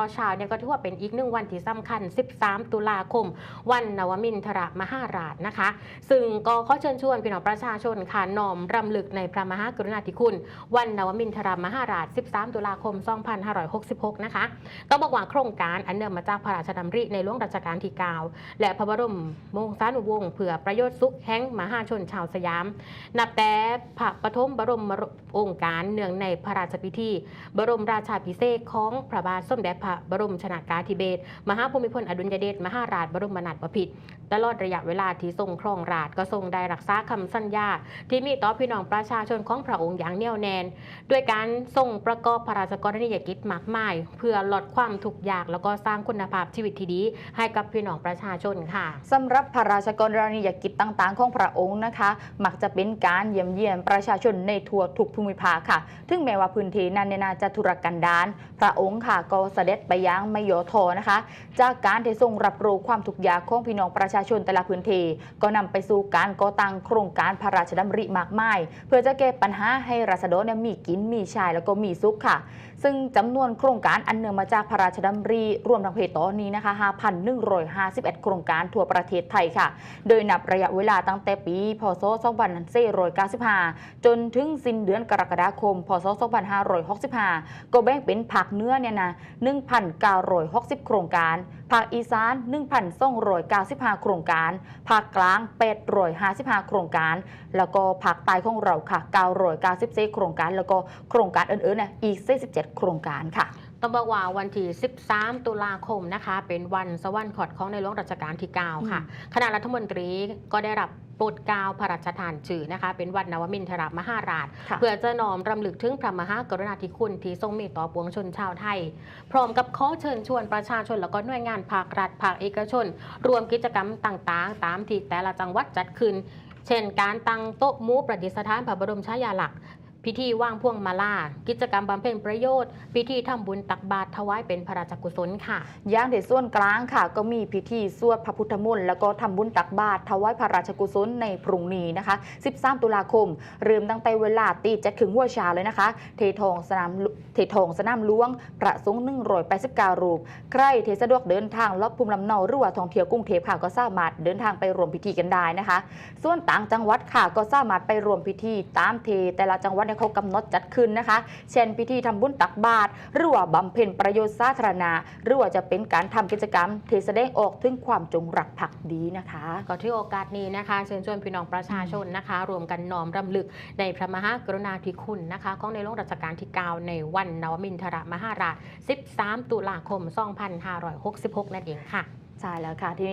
ตอนเช้าเนี่ยก็ถือว่าเป็นอีกหนึ่งวันที่สำคัญ 13 ตุลาคม วันนวมินทรมหาราชนะคะ ซึ่งก็ขอเชิญชวนพี่น้องประชาชนค่ะน้อมรำลึกในพระมหากรุณาธิคุณ วันนวมินทรมหาราช 13 ตุลาคม 2566 นะคะต้องบอกว่าโครงการอันเนื่องมาจากพระราชดำริในหลวงรัชกาลที่ 9 และพระบรมมงสานุวงศ์เพื่อประโยชน์สุขแห่งมหาชนชาวสยาม นับแต่พระปฐมบรมองค์การเนื่องในพระราชพิธี บรมราชาภิเษกของพระบาทสมเด็จพระบรมชนากาธิเบศมหาภูมิพลอดุลยเดชมหาราชบรมนาถบพิตรตลอดระยะเวลาที่ทรงครองราชก็ทรงได้รักษาคำสัญญา ที่มีต่อพี่น้องประชาชนของพระองค์อย่างแน่วแน่นด้วยการทรงประกอบพระราชกรณียกิจมากมาย เพื่อลดความทุกข์ยากแล้วก็สร้างคุณภาพชีวิตที่ดีให้กับพี่น้องประชาชนค่ะสำหรับพระราชกรณียกิจต่างๆ ของพระองค์นะคะ มักจะเป็นการเยี่ยมเยียนประชาชนในทั่วทุกภูมิภาคค่ะถึงแม้ว่าพื้นที่นั้นเนี่ยนาจะทุรกันดารพระองค์ค่ะก็เสด็จไปยังไม่ย่อทอนะคะ จากการที่ทรงรับรู้ความทุกข์ยากของพี่น้องประชาชนแต่ละพื้นที่ก็นำไปสู่การก่อตั้งโครงการพระราชดำริมากมาย เพื่อจะแก้ปัญหาให้ราษฎรมีกินมีใช้แล้วก็มีสุขค่ะ ซึ่งจำนวนโครงการอันเนื่องมาจากพระราชดำริรวมทั้งเพจตอนนี้นะคะ5,151 โครงการทั่วประเทศไทยค่ะ โดยนับระยะเวลาตั้งแต่ปีพศ2495 จนถึงสิ้นเดือนกรกฎาคม พศ 2565 ก็แบ่งเป็นภาคเนื้อเนี่ยนะ1,960 โครงการ ภาคอีสาน 1,295 โครงการ ภาคกลาง855 โครงการ แล้วก็ภาคใต้ของเราค่ะ994โครงการ แล้วก็โครงการอื่นๆเนี่ยอีก47โครงการค่ะ ต้องบอกว่าวันที่ 13 ตุลาคมนะคะ เป็นวันสวรรคตของในหลวงรัชกาลที่ 9 ค่ะ คณะรัฐมนตรีก็ได้รับโปรดเกล้าพระราชทานชื่อนะคะ เป็นวันนวมินทรมหาราชค่ะเพื่อจะน้อมรำลึกถึงพระมหากรุณาธิคุณที่ทรงมีต่อปวงชนชาวไทย พร้อมกับขอเชิญชวนประชาชนแล้วก็หน่วยงานภาครัฐภาคเอกชน รวมกิจกรรมต่างๆ ตามที่แต่ละจังหวัดจัดขึ้น เช่น การตั้งโต๊ะหมูประดิษฐานพระบรมฉายาลักษณ์ พิธีว่างพ่วงมาลากิจกรรมบำเพ็ญประโยชน์ พิธีทำบุญตักบาตรถวายเป็นพระราชกุศลค่ะย่างที่ส่วนกลางค่ะ ก็มีพิธีสวดพระพุทธมนต์แล้วก็ทำบุญตักบาตรถวายพระราชกุศลในพรุ่งนี้นะคะ 13 ตุลาคม เริ่มตั้งแต่เวลาตีเจ็ดถึงหัวชาเลยนะคะ เททองสนามเททองสนามหลวงประสงค์189รูป ใครเทสะดวกเดินทางลอบภูมิลำเนาหรือว่าท่องเที่ยวกรุงเทพค่ะก็สามารถเดินทางไปรวมพิธีกันได้นะคะ ส่วนต่างจังหวัดค่ะก็สามารถไปรวมพิธีตามเทแต่ละจังหวัดเนี่ยเขากำหนดจัดขึ้นนะคะ เช่น พิธีทำบุญตักบาตรหรือว่าบำเพ็ญประโยชน์สาธารณะหรือว่าจะเป็นการทำกิจกรรมที่แสดงออกถึงความจงรักภักดีนะคะก็ที่โอกาสนี้นะคะเชิญชวนพี่น้องประชาชนนะคะ รวมกันน้อมรำลึกในพระมหากรุณาธิคุณนะคะของในหลวงรัชกาลที่ 9 ในวันนวมินทรมหาราช 13 ตุลาคม 2566 นั่นเองค่ะ ใช่แล้วค่ะที่